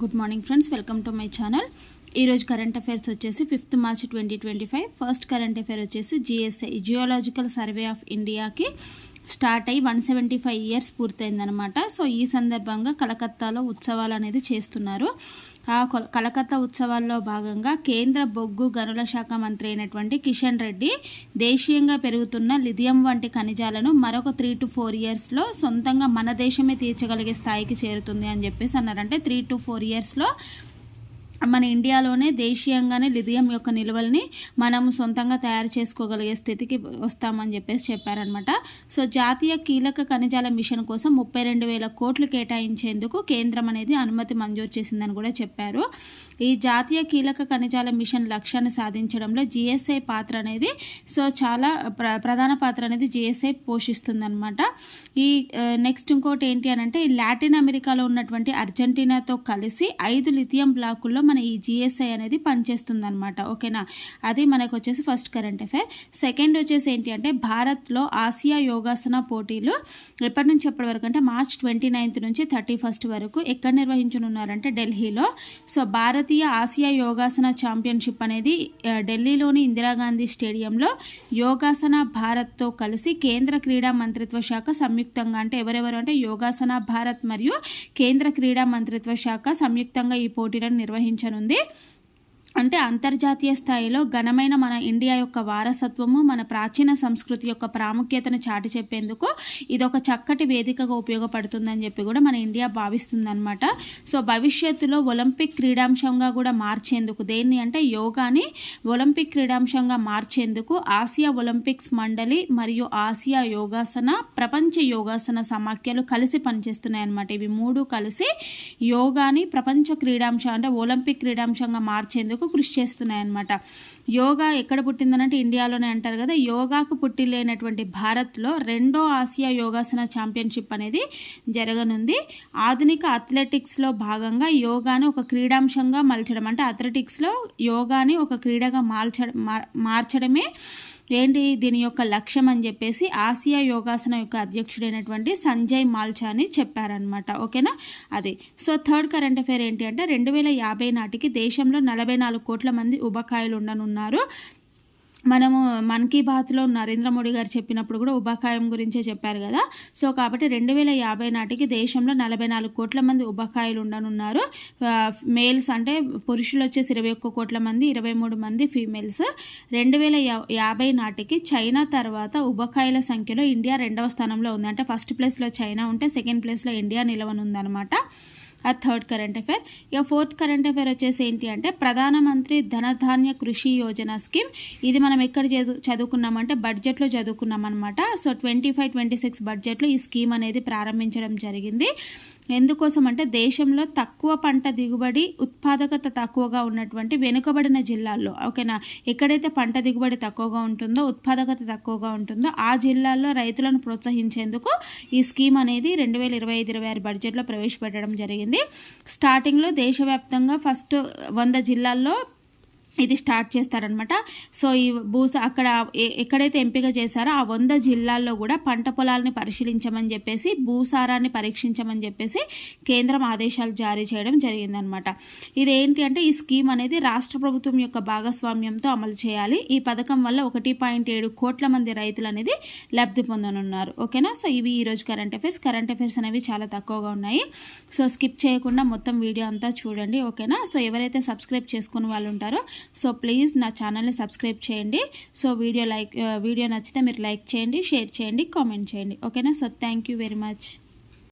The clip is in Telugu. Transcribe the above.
Good morning friends welcome to my channel. ఈరోజు కరెంట్ అఫైర్స్ వచ్చేసి fifth March twenty twenty five. First current affair వచ్చేసి జిఎస్ఐ జియోలాజికల్ సర్వే ఆఫ్ ఇండియాకి స్టార్ట్ అయ్యి వన్ సెవెంటీ ఫైవ్ ఇయర్స్ పూర్తయిందనమాట సో ఈ సందర్భంగా కలకత్తాలో ఉత్సవాలు అనేది చేస్తున్నారు. ఆ కలకత్తా ఉత్సవాల్లో భాగంగా కేంద్ర బొగ్గు గనుల శాఖ మంత్రి అయినటువంటి కిషన్ రెడ్డి దేశీయంగా పెరుగుతున్న లిథియం వంటి ఖనిజాలను మరొక త్రీ టు ఫోర్ ఇయర్స్లో సొంతంగా మన దేశమే తీర్చగలిగే స్థాయికి చేరుతుంది అని చెప్పేసి అన్నారంటే త్రీ టు ఫోర్ ఇయర్స్లో మన ఇండియాలోనే దేశీయంగానే లిథియం యొక్క నిల్వల్ని మనం సొంతంగా తయారు చేసుకోగలిగే స్థితికి వస్తామని చెప్పేసి చెప్పారనమాట సో జాతీయ కీలక ఖనిజాల మిషన్ కోసం ముప్పై రెండు వేల కోట్లు కేటాయించేందుకు కేంద్రం అనేది అనుమతి మంజూరు చేసిందని కూడా చెప్పారు. ఈ జాతీయ కీలక ఖనిజాల మిషన్ లక్ష్యాన్ని సాధించడంలో జిఎస్ఐ పాత్ర అనేది సో చాలా ప్ర ప్రధాన పాత్ర అనేది జిఎస్ఐ పోషిస్తుందనమాట ఈ నెక్స్ట్ ఇంకోటి ఏంటి అని అంటే లాటిన్ అమెరికాలో ఉన్నటువంటి అర్జెంటీనాతో కలిసి ఐదు లిథియం బ్లాకుల్లో మన ఈ జిఎస్ఐ అనేది పనిచేస్తుంది అనమాట ఓకేనా? అది మనకు వచ్చేసి ఫస్ట్ కరెంట్ అఫైర్ సెకండ్ వచ్చేసి ఏంటి అంటే భారత్లో ఆసియా యోగాసన పోటీలు ఎప్పటి నుంచి ఎప్పటి వరకు అంటే మార్చ్ ట్వంటీ నైన్త్ నుంచి థర్టీ ఫస్ట్ వరకు ఎక్కడ నిర్వహించనున్నారంటే ఢిల్లీలో. సో భారతీయ ఆసియా యోగాసన ఛాంపియన్షిప్ అనేది ఢిల్లీలోని ఇందిరాగాంధీ స్టేడియంలో యోగాసన భారత్తో కలిసి కేంద్ర క్రీడా మంత్రిత్వ శాఖ సంయుక్తంగా అంటే ఎవరెవరు అంటే యోగాసన భారత్ మరియు కేంద్ర క్రీడా మంత్రిత్వ శాఖ సంయుక్తంగా ఈ పోటీలను నిర్వహించారు నిర్వహించనుంది అంటే అంతర్జాతీయ స్థాయిలో ఘనమైన మన ఇండియా యొక్క వారసత్వము మన ప్రాచీన సంస్కృతి యొక్క ప్రాముఖ్యతను చాటి చెప్పేందుకు ఇది ఒక చక్కటి వేదికగా ఉపయోగపడుతుందని చెప్పి కూడా మన ఇండియా భావిస్తుందన్నమాట. సో భవిష్యత్తులో ఒలింపిక్ క్రీడాంశంగా కూడా మార్చేందుకు దేన్ని అంటే యోగాని ఒలింపిక్ క్రీడాంశంగా మార్చేందుకు ఆసియా ఒలింపిక్స్ మండలి మరియు ఆసియా యోగాసన ప్రపంచ యోగాసన సమాఖ్యలు కలిసి పనిచేస్తున్నాయి అనమాట ఇవి మూడు కలిసి యోగాని ప్రపంచ క్రీడాంశం అంటే ఒలింపిక్ క్రీడాంశంగా మార్చేందుకు వరకు కృషి చేస్తున్నాయన్నమాట. యోగా ఎక్కడ పుట్టిందనంటే ఇండియాలోనే అంటారు కదా యోగాకు పుట్టి లేనటువంటి భారత్లో రెండో ఆసియా యోగాసన ఛాంపియన్షిప్ అనేది జరగనుంది. ఆధునిక అథ్లెటిక్స్లో భాగంగా యోగాని ఒక క్రీడాంశంగా మలచడం అంటే అథ్లెటిక్స్లో యోగాని ఒక క్రీడగా మార్చడం మార్చడమే ఏంటి దీని యొక్క లక్ష్యం అని చెప్పేసి ఆసియా యోగాసన యొక్క అధ్యక్షుడైనటువంటి సంజయ్ మాల్చాని చెప్పారనమాట ఓకేనా? అదే. సో థర్డ్ కరెంట్ అఫేర్ ఏంటి అంటే రెండు వేల యాభై నాటికి దేశంలో నలభై నాలుగు కోట్ల మంది ఉబకాయలు ఉండనున్నారు. మనము మన్ కీ బాత్లో నరేంద్ర మోడీ గారు చెప్పినప్పుడు కూడా ఉబకాయం గురించే చెప్పారు కదా. సో కాబట్టి రెండు వేల యాభై నాటికి దేశంలో నలభై నాలుగు కోట్ల మంది ఉబకాయలు ఉండనున్నారు. మేల్స్ అంటే పురుషులు వచ్చేసి ఇరవై ఒక్క కోట్ల మంది ఇరవై మూడు మంది ఫీమేల్స్. రెండు వేల యాభై నాటికి చైనా తర్వాత ఉబకాయల సంఖ్యలో ఇండియా రెండవ స్థానంలో ఉంది అంటే ఫస్ట్ ప్లేస్లో చైనా ఉంటే సెకండ్ ప్లేస్లో ఇండియా నిలవనుందనమాట. అది థర్డ్ కరెంట్ అఫైర్. ఇక ఫోర్త్ కరెంట్ అఫైర్ వచ్చేసి ఏంటి అంటే ప్రధానమంత్రి ధనధాన్య కృషి యోజన స్కీమ్. ఇది మనం ఎక్కడ చదువుకున్నామంటే బడ్జెట్లో చదువుకున్నాం అనమాట so twenty five twenty six బడ్జెట్లో ఈ స్కీమ్ అనేది ప్రారంభించడం జరిగింది. ఎందుకోసం అంటే దేశంలో తక్కువ పంట దిగుబడి ఉత్పాదకత తక్కువగా ఉన్నటువంటి వెనుకబడిన జిల్లాల్లో ఓకేనా? ఎక్కడైతే పంట దిగుబడి తక్కువగా ఉంటుందో ఉత్పాదకత తక్కువగా ఉంటుందో ఆ జిల్లాల్లో రైతులను ప్రోత్సహించేందుకు ఈ స్కీమ్ అనేది రెండు వేల ఇరవై ఐదు ఇరవై ఆరు బడ్జెట్లో ప్రవేశపెట్టడం జరిగింది. స్టార్టింగ్లో దేశవ్యాప్తంగా ఫస్ట్ వంద జిల్లాల్లో ఇది స్టార్ట్ చేస్తారనమాట సో ఈ భూస అక్కడ ఎక్కడైతే ఎంపిక చేశారో ఆ వంద జిల్లాల్లో కూడా పంట పొలాలని పరిశీలించమని చెప్పేసి భూసారాన్ని పరీక్షించమని చెప్పేసి కేంద్రం ఆదేశాలు జారీ చేయడం జరిగిందనమాట ఇదేంటి అంటే ఈ స్కీమ్ అనేది రాష్ట్ర ప్రభుత్వం యొక్క భాగస్వామ్యంతో అమలు చేయాలి. ఈ పథకం వల్ల ఒకటి పాయింట్ ఏడు కోట్ల మంది రైతులు అనేది లబ్ధి పొందనున్నారు. ఓకేనా? సో ఇవి ఈరోజు కరెంట్ అఫైర్స్. కరెంట్ అఫైర్స్ అనేవి చాలా తక్కువగా ఉన్నాయి. సో స్కిప్ చేయకుండా మొత్తం వీడియో అంతా చూడండి. ఓకేనా? సో ఎవరైతే సబ్స్క్రైబ్ చేసుకున్న వాళ్ళు ఉంటారో సో ప్లీజ్ నా ఛానల్ని సబ్స్క్రైబ్ చేయండి. సో వీడియో లైక్ వీడియో నచ్చితే మీరు లైక్ చేయండి షేర్ చేయండి కామెంట్ చేయండి. ఓకేనా? So thank you very much.